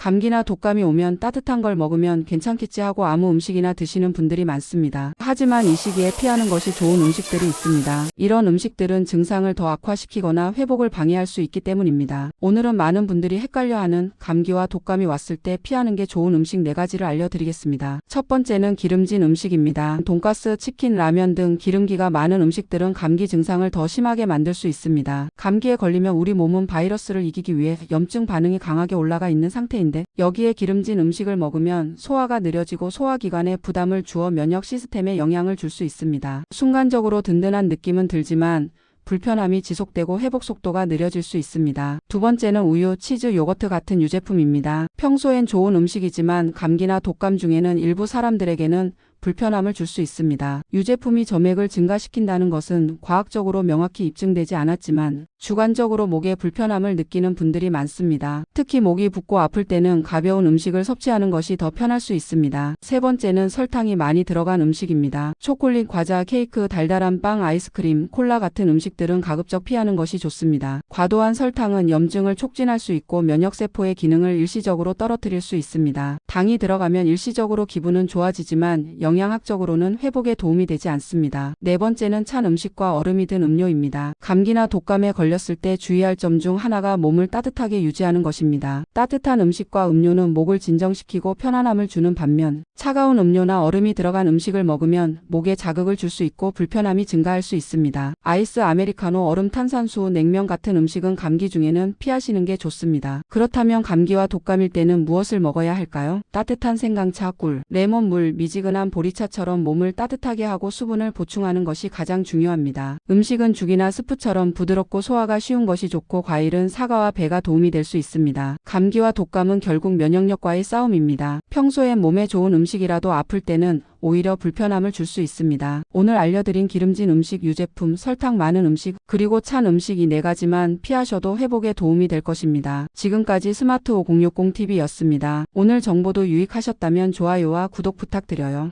감기나 독감이 오면 따뜻한 걸 먹으면 괜찮겠지 하고 아무 음식이나 드시는 분들이 많습니다. 하지만 이 시기에 피하는 것이 좋은 음식들이 있습니다. 이런 음식들은 증상을 더 악화시키거나 회복을 방해할 수 있기 때문입니다. 오늘은 많은 분들이 헷갈려하는 감기와 독감이 왔을 때 피하는 게 좋은 음식 4가지를 알려드리겠습니다. 첫 번째는 기름진 음식입니다. 돈가스, 치킨, 라면 등 기름기가 많은 음식들은 감기 증상을 더 심하게 만들 수 있습니다. 감기에 걸리면 우리 몸은 바이러스를 이기기 위해 염증 반응이 강하게 올라가 있는 상태 인데 여기에 기름진 음식을 먹으면 소화가 느려지고 소화기관에 부담을 주어 면역 시스템에 영향을 줄 수 있습니다. 순간적으로 든든한 느낌은 들지만 불편함이 지속되고 회복 속도가 느려질 수 있습니다. 두 번째는 우유, 치즈, 요거트 같은 유제품입니다. 평소엔 좋은 음식이지만 감기나 독감 중에는 일부 사람들에게는 불편함을 줄 수 있습니다. 유제품이 점액을 증가시킨다는 것은 과학적으로 명확히 입증되지 않았지만 주관적으로 목에 불편함을 느끼는 분들이 많습니다. 특히 목이 붓고 아플 때는 가벼운 음식을 섭취하는 것이 더 편할 수 있습니다. 세 번째는 설탕이 많이 들어간 음식입니다. 초콜릿, 과자, 케이크, 달달한 빵, 아이스크림, 콜라 같은 음식들은 가급적 피하는 것이 좋습니다. 과도한 설탕은 염증을 촉진할 수 있고 면역세포의 기능을 일시적으로 떨어뜨릴 수 있습니다. 당이 들어가면 일시적으로 기분은 좋아지지만 영양학적으로는 회복에 도움이 되지 않습니다. 네 번째는 찬 음식과 얼음이 든 음료입니다. 감기나 독감에 걸렸을 때 주의할 점 중 하나가 몸을 따뜻하게 유지하는 것입니다. 따뜻한 음식과 음료는 목을 진정시키고 편안함을 주는 반면 차가운 음료나 얼음이 들어간 음식을 먹으면 목에 자극을 줄 수 있고 불편함이 증가할 수 있습니다. 아이스 아메리카노, 얼음 탄산수, 냉면 같은 음식은 감기 중에는 피하시는 게 좋습니다. 그렇다면 감기와 독감일 때는 무엇을 먹어야 할까요? 따뜻한 생강차, 꿀, 레몬물, 미지근한 보리차처럼 몸을 따뜻하게 하고 수분을 보충하는 것이 가장 중요합니다. 음식은 죽이나 스프처럼 부드럽고 소화가 쉬운 것이 좋고 과일은 사과와 배가 도움이 될 수 있습니다. 감기와 독감은 결국 면역력과의 싸움입니다. 평소엔 몸에 좋은 음식이라도 아플 때는 오히려 불편함을 줄 수 있습니다. 오늘 알려드린 기름진 음식, 유제품, 설탕 많은 음식, 그리고 찬 음식 이 네 가지만 피하셔도 회복에 도움이 될 것입니다. 지금까지 스마트 5060TV였습니다. 오늘 정보도 유익하셨다면 좋아요와 구독 부탁드려요.